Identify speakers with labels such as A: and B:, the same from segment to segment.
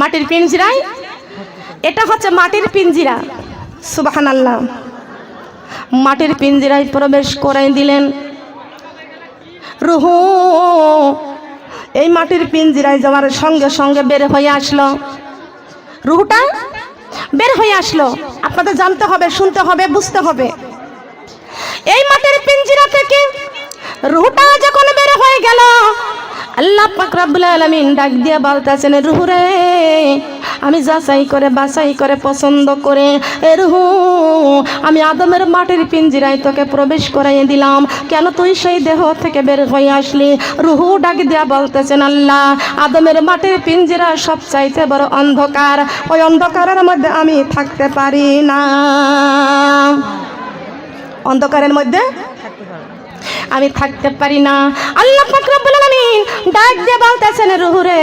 A: মাটির পিঞ্জিরায় এটা হচ্ছে মাটির পিঞ্জিরা। সুবাহান আল্লাহ মাটির পিঞ্জিরায় প্রবেশ করে দিলেন। রুহু, এই মাটির পিঞ্জিরায় যাওয়ার সঙ্গে সঙ্গে বের হয়ে আসলো। রুহুটা বের হয়ে আসলো। আপনাদের জানতে হবে, শুনতে হবে, বুঝতে হবে। এই মাটির পিঞ্জিরা থেকে রুহুটা যখন বের হয়ে গেল আল্লাহ পাক রব্বুল আলামিন ডাক দিয়ে বলতেছেন রুহু রে, আমি যাচাই করে, বাছাই করে, পছন্দ করে, এ রুহু, আমি আদমের মাটির পিঞ্জিরায় তোকে প্রবেশ করাইয়ে দিলাম। কেন তুই সেই দেহ থেকে বের হয়ে আসলি? রুহু ডাক দিয়া বলতেছেন, আল্লাহ, আদমের মাটির পিঞ্জিরা সব চাইতে বড় অন্ধকার। ওই অন্ধকারের মধ্যে আমি থাকতে পারি না। অন্ধকারের মধ্যে আমি থাকতে পারি না। আল্লাহ পাক রব্বুল আলামিন ডাক দিয়ে বলতেছেন রুহুরে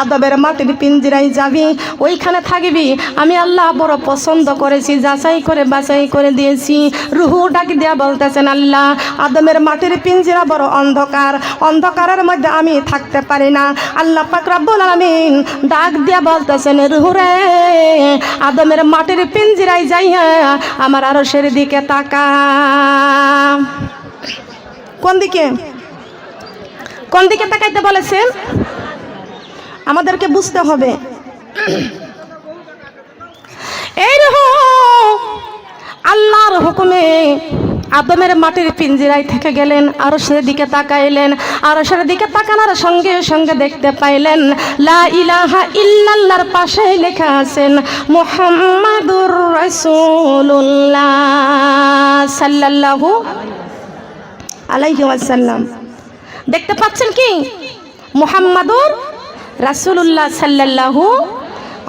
A: আদবের মাটির পিঞ্জিরায় যাবি, ওইখানে থাকবি। আমি আল্লাহ বড় পছন্দ করেছি, যাচাই করে বাছাই করে দিয়েছি। রুহু ডাক দিয়া বলতেছেন, আল্লাহ, আদমের মাটির পিঞ্জিরা বড় অন্ধকার। অন্ধকারের মধ্যে আমি থাকতে পারি না। আল্লাহ পাক রব্বুল আলামিন ডাক দিয়া বলতেছেন রুহুরে আদমের মাটির পিঞ্জিরায় যাইয়া আমার আরও সের দিকে তাকা কোন দিকে? কোন দিকে তাকাইতে বলেছেন? আমাদেরকে বুঝতে হবে। এই আল্লাহর হুকুমে আদমের মাটির পিঞ্জিরাই থেকে গেলেন আরও দিকে তাকাইলেন আরও দিকে তাকানোর সঙ্গে সঙ্গে দেখতে পাইলেন, লা ইলাহা ইল্লাল্লাহর পাশে লেখা আছেন, মুহাম্মাদুর রাসূলুল্লাহ সাল্লাল্লাহু আলাইহি ওয়াসাল্লাম। দেখতে পাচ্ছেন কি? মুহাম্মাদুর রাসূলুল্লাহ সাল্লাল্লাহু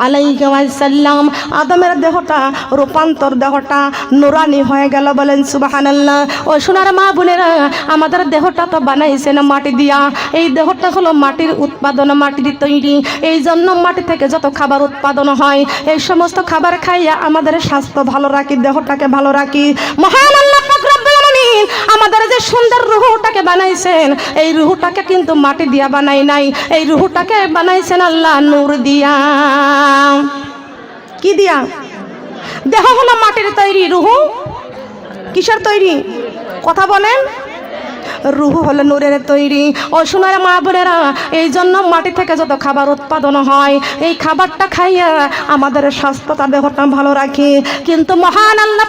A: আলাইহি ওয়াসাল্লাম। আদমের দেহটা, রূপান্তর দেহটা নুরানি হয়ে গেল বলেন সুবহানাল্লাহ। ও সোনার মা বোনেরা, আমাদের দেহটা তো বানাইছেন মাটি দিয়া। এই দেহটা হলো মাটির উৎপাদন, মাটির তৈরি। এই জন্য মাটি থেকে যত খাবার উৎপাদন হয়, এই সমস্ত খাবার খাইয়া আমাদের স্বাস্থ্য ভালো রাখি, দেহটাকে ভালো রাখি। মহান আল্লাহ আলামিন আমাদের যে সুন্দর রুহুটাকে বানাইছেন, এই রুহুটাকে কিন্তু মাটি দিয়া বানাই নাই। এই রুহুটাকে বানাইছেন আল্লাহ নূর দিয়া। কি দিয়া? দেহ হলো মাটির তৈরি রুহু। কিসের তৈরি? কথা বলেন। রুহু হলো নূরের তৈরি। ও সোনার মা বোনেরা, এই জন্য মাটি থেকে যত খাবার উৎপাদন হয়, এই খাবারটা খাইয়া আমাদের স্বাস্থ্যটা দেহটা ভালো রাখি। কিন্তু মহান আল্লাহ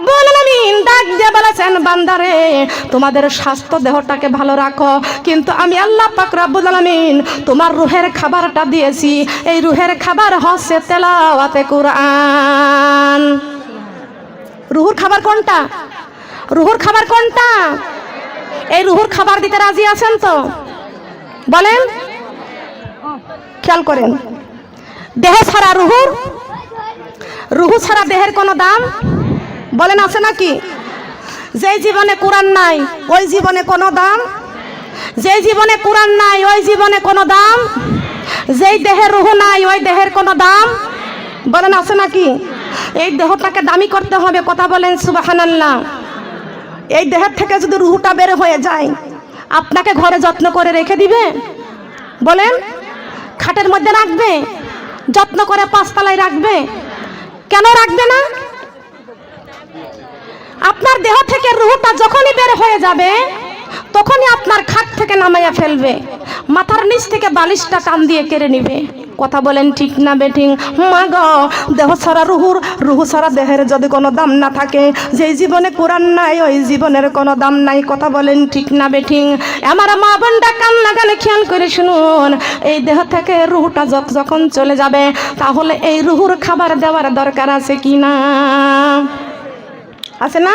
A: রব্বুল আলামিন ডাক দিয়ে বলেছেন, বান্দারে, তোমাদের স্বাস্থ্য দেহটাকে ভালো রাখো। কিন্তু আমি আল্লাহ পাক রব্বুল আলামিন তোমার রুহের খাবারটা দিয়েছি। এই রুহের খাবার হচ্ছে তেলাওয়াতে কুরআন। রুহুর খাবার কোনটা? রুহুর খাবার কোনটা? এই রুহুর খাবার দিতে রাজি আছেন তো? বলেন। খেয়াল করেন। দেহ ছাড়া রুহুর, রুহু ছাড়া দেহের কোনো দাম? বলেন আছে নাকি? যেই জীবনে কোরআন নাই, ওই জীবনে কোনো দাম? যেই জীবনে কোরআন নাই, ওই জীবনে কোনো দাম? যেই দেহের রুহু নাই, ওই দেহের কোনো দাম? বলেন আছে নাকি? এই দেহটাকে দামি করতে হবে, কথা বলেন সুবাহানাল্লাহ। এই দেহের থেকে যদি রুহুটা বের হয়ে যায়, আপনাকে ঘরে যত্ন করে রেখে দিবে? বলেন, খাটের মধ্যে রাখবে? যত্ন করে পাঁচতলায় রাখবে? কেন রাখবে না? আপনার দেহ থেকে রুহটা যখনই বের হয়ে যাবে, তখনই আপনার খাট থেকে নামাইয়া ফেলবে। মাথার নিচ থেকে বালিশটা টান দিয়ে কেড়ে নিবে। কথা বলেন ঠিক না বেঠিং মা গ দেহ ছাড়া রুহুর, রুহু ছাড়া দেহের যদি কোনো দাম না থাকে, যেই জীবনে কোরআন নাই, ওই জীবনের কোনো দাম নাই। কথা বলেন ঠিক না বেঠিং আমার মা বোনটা কান লাগালে খেয়াল করে শুনুন, এই দেহ থেকে রুহুটা যখ- যখন চলে যাবে, তাহলে এই রুহুর খাবার দেওয়ার দরকার আছে কি না? আছে না?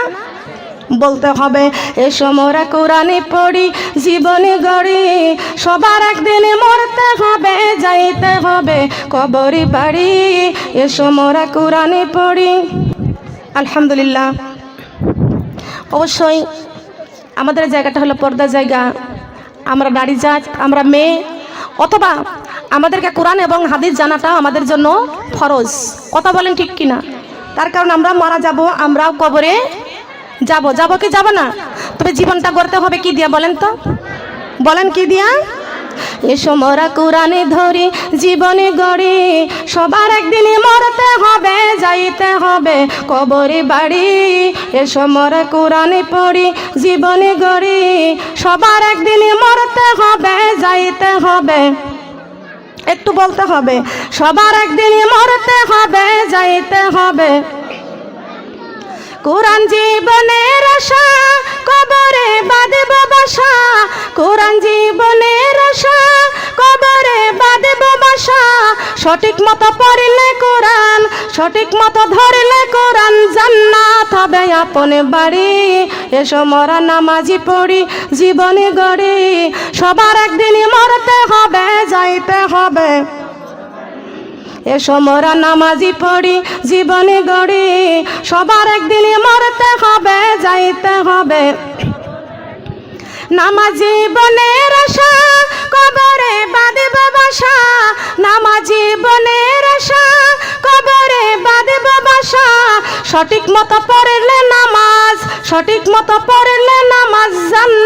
A: বলতে হবে, এসো মোরা কোরআনে পড়ি, জীবনে গড়ি। সবার একদিনে মরতে হবে, যাইতে হবে, কবরি বাড়ি। এসো মোরা কোরআনে পড়ি। আলহামদুলিল্লাহ। অবশ্যই আমাদের জায়গাটা হলো পর্দা জায়গা। আমরা নারী জাত, আমরা মেয়ে, অথবা আমাদেরকে কোরআন এবং হাদিস জানাটা আমাদের জন্য ফরজ। কথা বলেন ঠিক কিনা? তার কারণ আমরা মারা যাব, আমরাও কবরে যাব। যাব কি যাব না? তবে জীবনটা গড়তে হবে কি দিয়া বলেন তো? বলেন কি দিয়া? এসো মোরা কোরআনে ধরি, জীবনে গড়ি, সবার একদিনই মরতে হবে, যাইতে হবে কবরে বাড়ি। এসো মোরা কোরআনে পড়ি, জীবনে গড়ি, সবার একদিনই মরতে হবে, যাইতে হবে। একটু বলতে হবে, সবার একদিনই মরতে হবে, যাইতে হবে। কোরআন জীবনের আশা, কবরে বাঁধব বাসা। কোরআন জীবনের আশা, কবরে সঠিক মতো পড়লে কোরআন, সঠিক মতো ধরলে কোরআন। জান্নাত হবে আপনে বাড়ি, এসো মরা নামাজি পড়ি, জীবনে গড়ি। সবার একদিনই মরতে হবে, যাইতে হবে। এসো মোরা নামাজি পড়ি, জীবনে গড়ি। সবার একদিনই মরতে হবে, যাইতে হবে। নামাজি বনের আশা, কবরে বাঁধব বাসা। নামাজি বনের আশা, কবরে বাঁধব বাসা। সঠিক মতো পড়লে নামাজ, সঠিক মতো পড়লে নামাজ হবে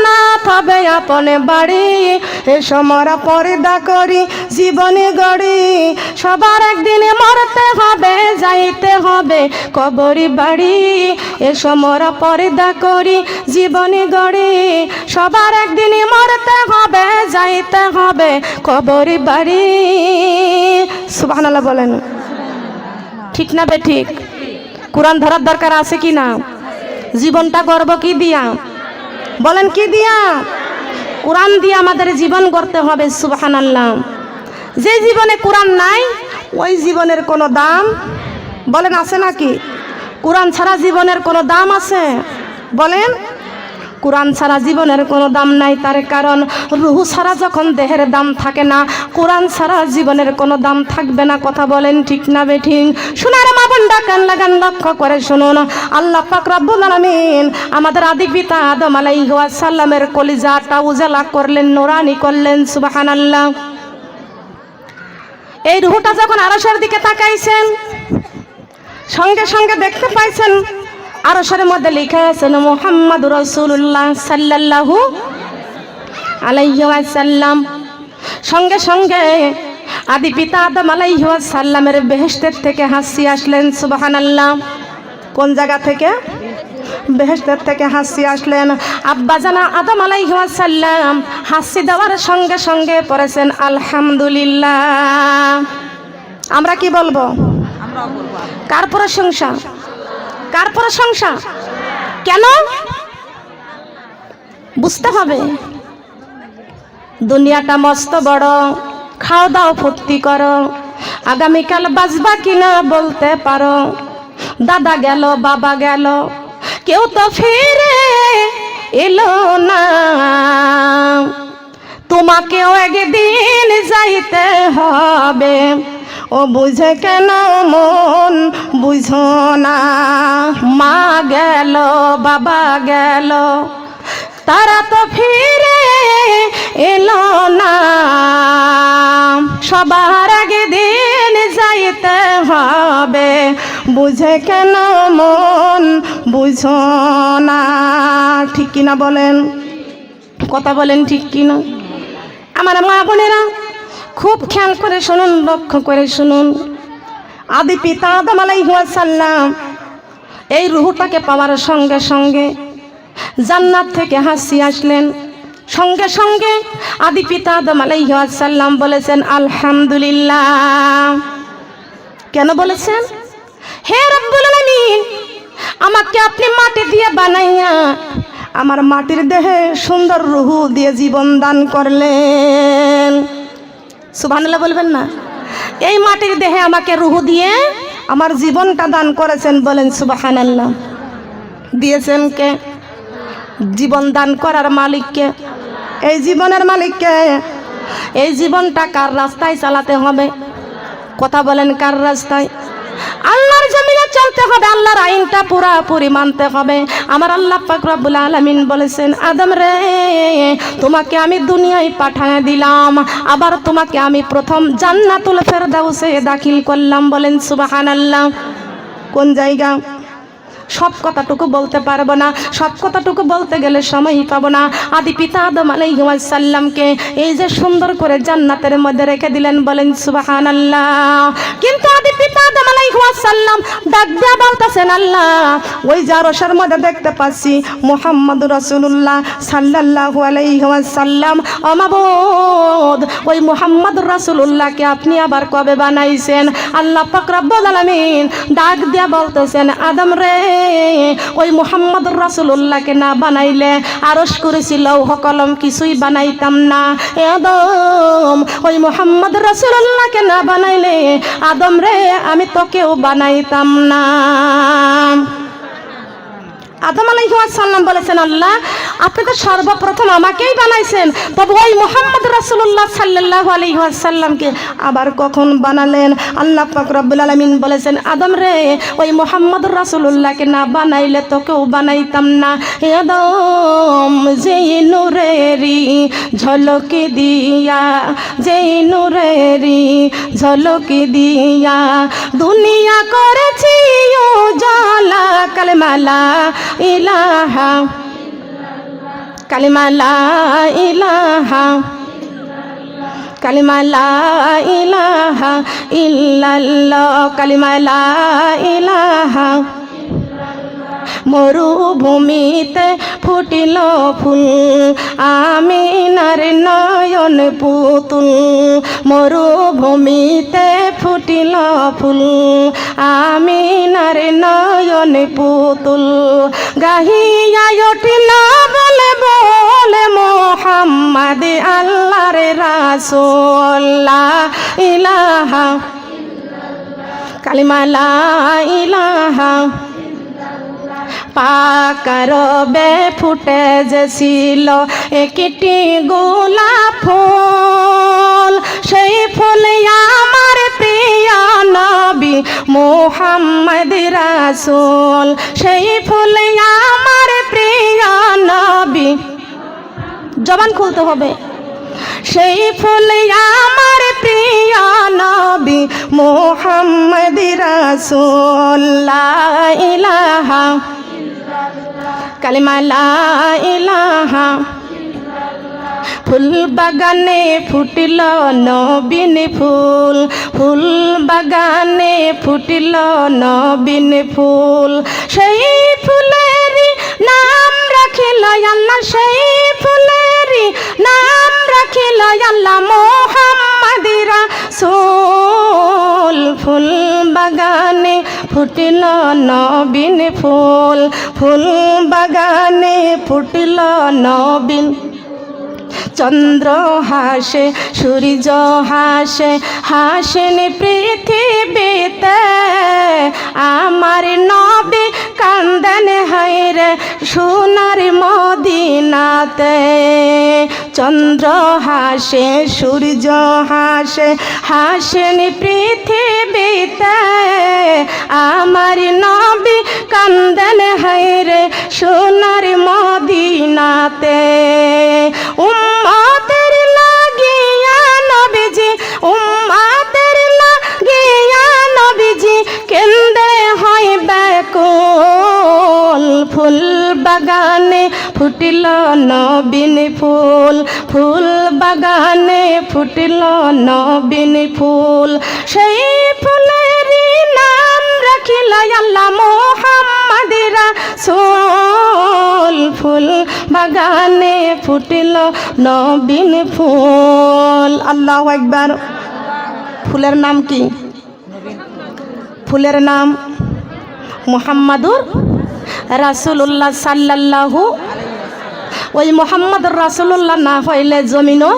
A: আপনে বাড়ি এসো মরা পর্দা করি, জীবনে গড়ি। সবার একদিনে মরতে হবে, যাইতে হবে কবরি বাড়ি। এসো মরা পর্দা করি, জীবনে গড়ি। সবার একদিনে মরতে হবে, যাইতে হবে কবরি বাড়ি। সুবহানাল্লাহ বলেন। ঠিক না বে ঠিক? কোরআন ধরার দরকার আছে কি না? জীবনটা গর্ব কি দিয়া? বলেন কি দিয়া? কোরআন দিয়ে আমাদের জীবন গড়তে হবে সুবাহান আল্লাহ যে জীবনে কোরআন নাই, ওই জীবনের কোনো দাম, বলেন, আছে নাকি? কোরআন ছাড়া জীবনের কোনো দাম আছে? বলেন কোরআন ছাড়া জীবনের কোনো দাম নাই তার কারণ রুহু ছাড়া যখন দেহের দাম থাকে না, কোরআন ছাড়া জীবনের কোনো দাম থাকবে না, কথা বলেন ঠিক না বেঠিক শোনার মা বোনটা কান লাগান, লক্ষ্য করে শুনুন। আল্লাহ পাক রব্বুল আমাদের আদি পিতা আদম আলাইহি সাল্লামের কলিজাটা উজালা করলেন, নোরানি করলেন, সুবহানাল্লাহ। এই রুহুটা যখন আরশের দিকে তাকাইছেন, সঙ্গে সঙ্গে দেখতে পাইছেন আরশের মধ্যে লিখা আছেন মোহাম্মদ রসুল্লাহ সাল্লাল্লাহু আলাইহি সাল্লাম সঙ্গে সঙ্গে আদি পিতা আদম আলাইহি সাল্লামের বেহেশতের থেকে হাসি আসলেন সুবাহান সুবহানাল্লাহ। কোন জায়গা থেকে? বেহেশতের থেকে হাসি আসলেন। আব্বা জানা আদম আলাইহি সাল্লাম হাসি দেওয়ার সঙ্গে সঙ্গে পড়েছেন আলহামদুলিল্লাহ। আমরা কি বলব? কার প্রশংসা? কার প্রশংসা কেন? বুঝতে হবে। দুনিয়াটা মস্ত বড়। খাও দাও, ফুর্তি করো। আগামীকাল বাজবা কিনা বলতে পারো। দাদা গেল, বাবা গেল। কেউ তো ফিরে এলো না। তোমাকেও একদিন যাইতে হবে। ও বুঝে কেন মন? বুঝো না। মা গেল, বাবা গেল। তারা তো ফিরে এলো না। সবার আগে দিন যাইতে হবে। বুঝে কেন মন? বুঝো না। ঠিক কিনা বলেন? কথা বলেন ঠিক কিনা? আমার মা বোনেরা খুব খেয়াল করে শুনুন, লক্ষ্য করে শুনুন। আদি পিতা আদম আলাইহাল্লাম এই রুহুটাকে পাওয়ার সঙ্গে সঙ্গে জান্নাত থেকে হাসি আসলেন। সঙ্গে সঙ্গে আদি পিতা আদম আলাইহাল্লাম বলেছেন, আলহামদুলিল্লাহ। কেন বলেছেন? হে রব্বুল আলামিন, আমাকে আপনি মাটি দিয়ে বানাইয়া আমার মাটির দেহে সুন্দর রুহু দিয়ে জীবন দান করলেন। সুবহানাল্লাহ বলবেন না? এই মাটির দেহে আমাকে রুহু দিয়ে আমার জীবনটা দান করেছেন বলেন সুবহানাল্লাহ। দিয়েছেন কে? জীবন দান করার মালিককে। এই জীবনের মালিককে। এই জীবনটা কার রাস্তায় চালাতে হবে? কথা বলেন কার রাস্তায়? আল্লাহর চলতে হবে, আল্লাহর আইনটা পুরাপুরি মানতে হবে। আমার আল্লাহ পাক আলমিন বলেছেন, আদম রে, তোমাকে আমি দুনিয়ায় পাঠায় দিলাম, আবার তোমাকে আমি প্রথম জান্নাতুল ফেরদাউসে দাখিল করলাম। বলেন সুবাহান আল্লাহ কোন জায়গা? সব কথাটুকু বলতে পারব না, সব কথাটুকু বলতে গেলে সময়ই পাবো না। আদি পিতা আদম আলাইসাল্লামকে এই যে সুন্দর করে জান্নাতের মধ্যে রেখে দিলেন, বলেন সুবাহান আল্লাহ কিন্তু আদি পিতা আদম আলাইসাল্লাম ডাক দিয়া বলতেছেন, আল্লাহ, ওই জারসের মধ্যে দেখতে পাচ্ছি মোহাম্মদ রসুল্লাহ সাল্লাল্লাহু আলাইসাল্লাম অমাবোদ, ওই মোহাম্মদ রসুল্লাহকে আপনি আবার কবে বানাইছেন? আল্লাহ পাকরাব্বুল আলামিন ডাক দিয়া বলতেছেন, আদম রে ওই মোহাম্মদ রাসুল্লাহকে না বানাইলে আরস করেছি সকলম কলম কিছুই বানাইতাম না। আদম, ওই মোহাম্মদ রাসুল্লাহকে না বানাইলে আদম রে, আমি তোকেও বানাইতাম না। আদম আলাইসাল্লাম বলেছেন, আল্লাহ, আপনি তো সর্বপ্রথম আমাকেই বানাইছেন। তবে ওই মোহাম্মদ রাসুল্লাহ সাল্লাহ আলহিহাসাল্লামকে আবার কখন বানালেন? আল্লাহ রব্বুল আলমিন বলেছেন, আদম রে, ওই মোহাম্মদ রাসুল্লাহকে না বানাইলে তোকেও বানাইতাম না। হে আদম, যেই নূরেরি ঝলকে দিয়া, যেই নূরেরি ঝলকে দিয়া দুনিয়া করেছি জালা কালমালা ইলাহা। কালিমালা ইলাহা। কালিমালা ইলাহা ইল্লাল্লাহ কালিমালা ইলাহা। মরুভূমিতে ফুটিল ফুল, আমিনার নয়ন পুতুল। মরুভূমিতে ফুটিল ফুল, আমিনার নয়ন পুতুল। গাহিয়া উঠিল বলে বলে, মোহাম্মদ আল্লাহর রাসোল্লাহ ইলাহা কালিমালা ইলাহা। পাকারবে ফুটে যেছিল একটি গোলাপ ফুল, সেই ফুল আমার প্রিয় নবী মোহাম্মদ রাসুল। সেই ফুল আমার প্রিয় নবী। জবান খুলতে হবে। সেই ফুল আমার প্রিয় নবী মোহাম্মদ রাসুল্লাহ ইলাহা কালিমা ফুল বাগানে ফুটিল নবীন ফুল ফুল বাগানে ফুটিল নবীন ফুল। সেই ফুলেরই নাম রাখিল আল্লাহ সেই ফুলের নাম রাখিল আল্লাহ মোহাম্মদিরা সোল ফুল বাগানে ফুটিল নবীন ফুল। ফুল বাগানে ফুটিল নবীন চন্দ্র হাসে সূর্য হাসে হাসেন পৃথিবীতে। আমার নবী কান্দন হাইরে সোনার মদিনাতে। চন্দ্র হাসে, সূর্য হাসে, হাসেন পৃথিবীতে আমার নবী কান্দন হাইরে সোনার মদিনাতে। উম্মতের লাগিয়া নবীজি, উম্মতের লাগিয়া নবীজি কেন্দে হয় ব্যাকুল ফুল বাগানে। ফুটিল নবীন ফুল ফুল বাগানে ফুটিল নবীন ফুল। সেই ফুলেরই নাম রাখিল আল্লাহ মোহাম্মদিরা ফুল বাগানে ফুটিল নবীন ফুল। আল্লাহ একবার ফুলের নাম কি? ফুলের নাম মুহাম্মাদুর রাসুল্লাহ সাল্লাল্লাহু ওই মোহাম্মদ রাসুল্লাহ না হইলে জমিনও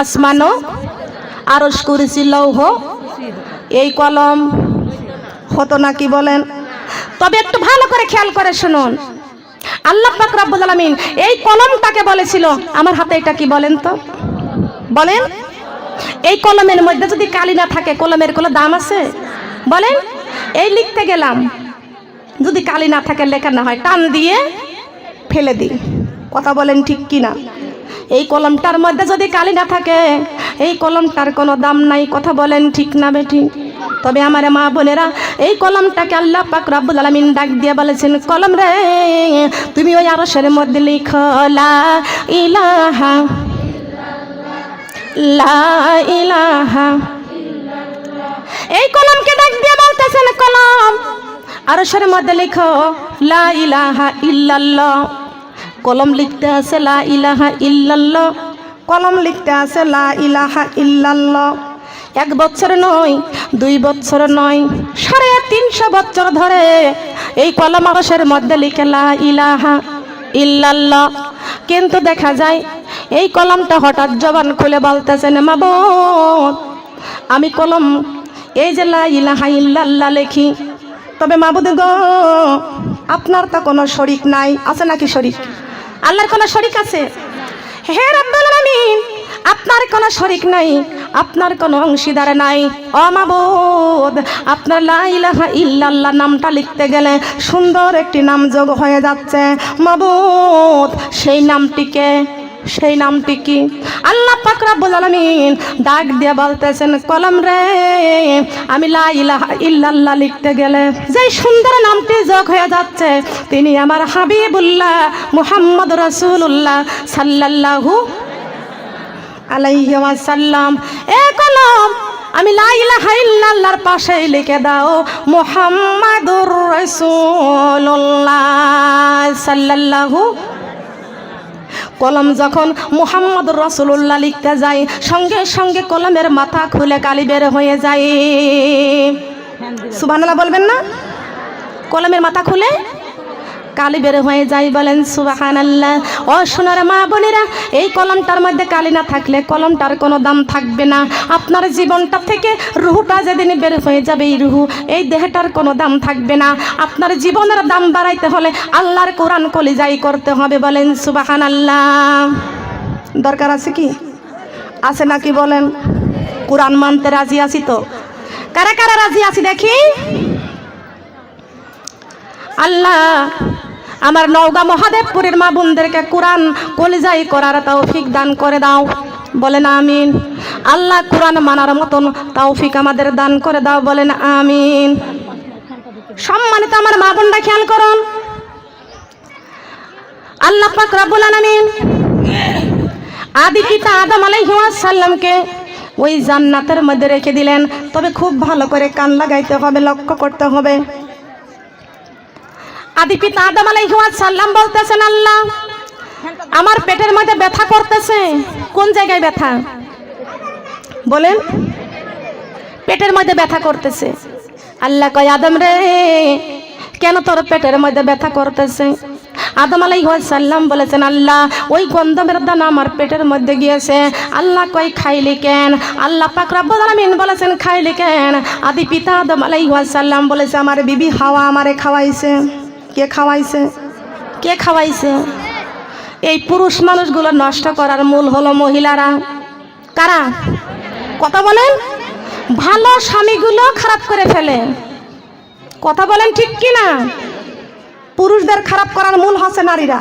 A: আসমানও আরস করেছি লৌহ। এই কলম হতো না কি বলেন? তবে একটু ভালো করে খেয়াল করে শুনুন। আল্লাহ পাক রব্বুল আলামিন এই কলমটাকে বলেছিল। আমার হাতে এটা কি বলেন তো? বলেন। এই কলমের মধ্যে যদি কালি না থাকে, কলমের কোনো দাম আছে? বলেন। এই লিখতে গেলাম। যদি কালি না থাকে, লেখা না হয়। টান দিয়ে ফেলে দিই। কথা বলেন ঠিক কি না এই কলমটার মধ্যে যদি কালি না থাকে, এই কলমটার কোনো দাম নাই। কথা বলেন ঠিক না বেঠিক তবে আমার মা বোনেরা, এই কলমটাকে আল্লাহ পাক রব্বুল আলামিন ডাক দিয়ে বলেছেন, কলম রে, তুমি ওই আরশের মধ্যে লিখো, লা ইলাহা লা ইলাহা এই কলমকে ডাক দিয়ে বলতেছেন, কলম, আরশের মধ্যে লিখো, লা ইলাহা ইল্লাল্লাহ। কলম লিখতে আছে, লা ইলাহা ইল্লাল্লাহ। কলম লিখতে আছে, লা ইলাহা ইল্লাল্লাহ। এক বছর নয়, দুই বছর নয়, সাড়ে তিনশো বছর ধরে এই কলম আরশের মধ্যে লিখে, লা ইলাহা ইল্লাল্লাহ। কিন্তু দেখা যায়, এই কলমটা হঠাৎ জবান খুলে বলতেছেন মাবুদ আমি কলম, এই যে লা ইলাহা ইল্লাল্লাহ লেখি, তবে মাবুদ গো, আপনার তো কোনো শরিক নাই, আছে নাকি শরিক? আল্লাহর কোনো শরিক আছে? হে রাব্বুল আলামিন, আপনার কোনো শরিক নাই, আপনার কোনো অংশীদার নাই। অমাবোধ আপনার লা ইলাহা ইল্লাল্লাহ নামটা লিখতে গেলে সুন্দর একটি নাম যোগ হয়ে যাচ্ছে। মাবুদ, সেই নামটিকে সেই নামটি কি? আল্লাহ পাক রাব্বুল আলামিন ডাক দিয়ে বলতেছেন, কলম রে, আমি ইল্লাল্লাহ লিখতে গেলে যেই সুন্দর নামটি যোগ হয়ে যাচ্ছে, তিনি আমার হাবিবুল্লাহ মুহাম্মদ রাসূলুল্লাহ সাল্লাল্লাহু আলাইহি এ কলম আমি লা ইলাহা ইল্লাল্লাহর পাশে লিখে দাও, মুহাম্মাদুর রাসূলুল্লাহ সাল্লাল্লাহু কলম যখন মুহাম্মদ রসুল্লাহ লিখতে যায়, সঙ্গে সঙ্গে কলমের মাথা খুলে কালি বের হয়ে যায়। সুবানা বলবেন না? কলমের মাথা খুলে? কালি বের হয়ে যায় বলেন সুবাহান আল্লাহ ও সোনার মা বোনেরা, এই কলমটার মধ্যে কালি না থাকলে কলমটার কোনো দাম থাকবে না। আপনার জীবনটা থেকে রুহুটা যেদিন বের হয়ে যাবে এই রুহু, এই দেহটার কোনো দাম থাকবে না। আপনার জীবনের দাম বাড়াইতে হলে আল্লাহর কোরআন কলিজাই করতে হবে বলেন সুবাহান আল্লাহ দরকার আছে কি? আছে নাকি বলেন? কোরআন মানতে রাজি আছি তো? কারা কারা রাজি আছি দেখি? আল্লাহ আমার নওগাঁ মহাদেবপুরের মা বোনদেরকে কোরআন কলিজাই করার তৌফিক দান করে দাও। বলেন আমিন। আল্লাহ কোরআন মানার মতন তৌফিক আমাদের দান করে দাও। বলেন আমিন। সম্মানিত আমার মা বোনরা, খেয়াল করুন। আল্লাহ পাক রব্বুল আলামিন আদি পিতা আদম আলাইহিস সালামকে ওই জান্নাতের মধ্যে রেখে দিলেন। তবে খুব ভালো করে কান লাগাইতে হবে, লক্ষ্য করতে হবে। আদি পিতা আদম সালাম বলতেছেন, আল্লাহ, আমার পেটের মধ্যে ব্যথা করতেছে। কোন জায়গায় ব্যথা? বলেন, পেটের মধ্যে ব্যথা করতেছে। আল্লাহ কয়, আদম রে, কেন তোর পেটের মধ্যে ব্যথা করতেছে? আদম আলাই সাল্লাম বলেছেন, আল্লাহ, ওই গন্ধমের দানা আমার পেটের মধ্যে গিয়েছে। আল্লাহ কই খাইলি কেন? আল্লাহ পাক রব্বুল আলামিন বলেছেন, খাইলি কেন? আদি পিতা আদম আলাই সাল্লাম বলেছে, আমার বিবি হাওয়া আমারে খাওয়াইছে। কে খাওয়াইছে? কে খাওয়াইছে? এই পুরুষ মানুষগুলো নষ্ট করার মূল হলো মহিলারা। কারা? কথা বলেন। ভালো স্বামীগুলো খারাপ করে ফেলে। কথা বলেন ঠিক কি না পুরুষদের খারাপ করার মূল হচ্ছে নারীরা।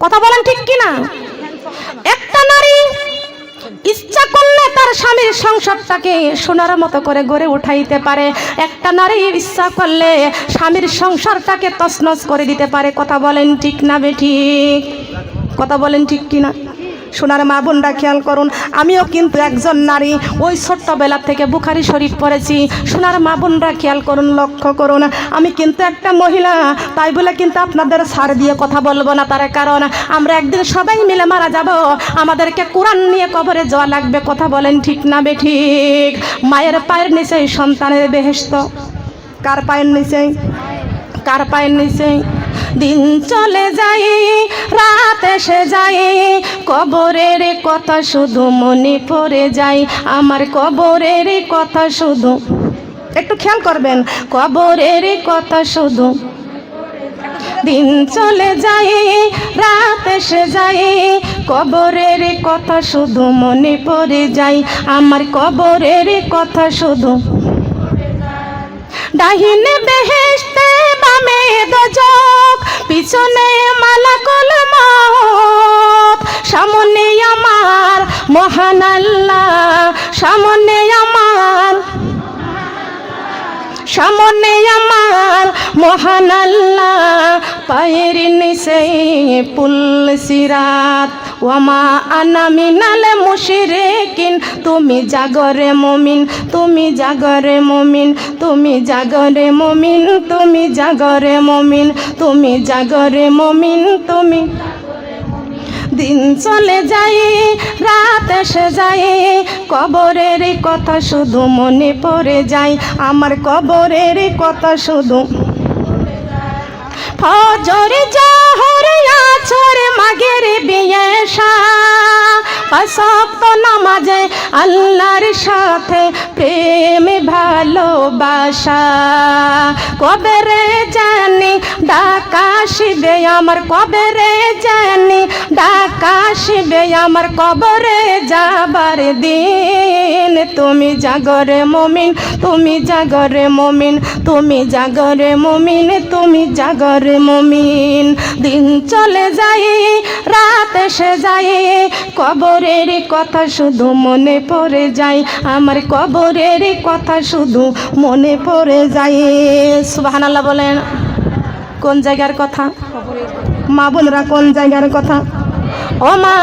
A: কথা বলেন ঠিক কি না একটা নারী তার স্বামীর সংসারটাকে সোনার মতো করে গড়ে উঠাইতে পারে। একটা নারী ইচ্ছা করলে স্বামীর সংসারটাকে তছনছ করে দিতে পারে। কথা বলেন ঠিক না বে ঠিক? কথা বলেন ঠিক কি না সোনার মা বোনরা খেয়াল করুন, আমিও কিন্তু একজন নারী, ওই ছোট্টবেলা থেকে বুখারি শরীফ পড়েছি, সোনার মা বোনরা খেয়াল করুন, লক্ষ্য করুন, আমি কিন্তু একটা মহিলা, তাই বলে কিন্তু আপনাদের সার দিয়ে কথা বলব না তার কারণ, আমরা একদিন সবাই মিলে মারা যাব, আমাদেরকে কোরআন নিয়ে কবরে যাওয়া লাগবে, কথা বলেন ঠিক না বে ঠিক? মায়ের পায়ের নিচেই সন্তানের বেহেস্ত কার পায়ের নিচেই? কার পায়ের নিচেই? দিন চলে যাই এসে যাই কবরের কথা শুধু মনে পড়ে যায়। আমার কবরের কথা শুধু একটু খেয়াল করবেন। কবরের কথা শুধু দিন চলে যায়, রাত এসে যায়। কবরের কথা শুধু মনে পড়ে যায়। আমার কবরের কথা শুধু। ডাহিনে বেহেশতে বামে চোখ পিছনে মালাকুল মত সামনে আমার মহান আল্লাহ সামনে আমার মহান আল্লাহ, পায়ের নিচে পুল সিরাত। ওয়ামা আনা মিনাল মুশরিকিন, তুমি জাগরে মমিন, তুমি জাগরে মমিন, তুমি জাগরে মমিন, তুমি জাগরে মমিন, তুমি জাগরে মমিন, তুমি দিন চলে যায়, রাত এসে যায়। কবরের কথা শুধু মনে পড়ে যায়, আমার কবরের কথা শুধু ফজর জহর আছর মাগের বিয়েশা সপ্ত নামাজে আল্লাহর সাথে প্রেম, ভালোবাসা। কবে রে জানি ডাকা শিবে আমার, কবে রে জানি ডাকা শিবে আমার, কবরে যাবার দিন। তুমি জাগরে মমিন, তুমি জাগরে মমিন, তুমি জাগরে মমিন, তুমি জাগরে মমিন। দিন চলে যায় রাত এসে যায় কবরের কথা শুধু মনে পড়ে যায়। আমার কবরের কথা শুধু মনে পড়ে যায়। সুবাহান আল্লাহ বলেন, কোন জায়গার কথা? মা বোনরা, কোন জায়গার কথা? ও মা,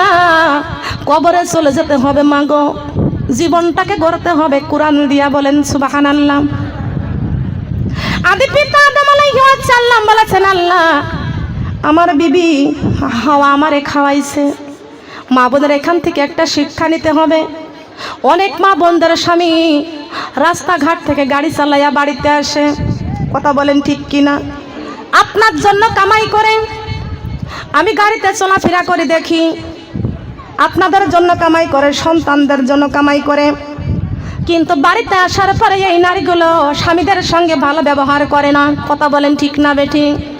A: কবরে চলে যেতে হবে মা গো। জীবনটাকে গড়তে হবে কোরআন দিয়া বলেন সুবাহান আল্লাহ আদি পিতা আদম আলাইহিস সালাম বলেছেন, আল্লাহ আমার বিবি হাওয়া আমারে খাওয়াইছে। মা বোনের এখান থেকে একটা শিক্ষা নিতে হবে। অনেক মা বোনদের স্বামী রাস্তাঘাট থেকে গাড়ি চালাইয়া বাড়িতে আসে। কথা বলেন ঠিক কিনা? আপনার জন্য কামাই করে। আমি গাড়িতে চলাফেরা করে দেখি। আপনাদের জন্য কামাই করে, সন্তানদের জন্য কামাই করে। কিন্তু বাড়িতে আসার পরে এই নারীগুলো স্বামীদের সঙ্গে ভালো ব্যবহার করে না। কথা বলেন ঠিক না বেঠিক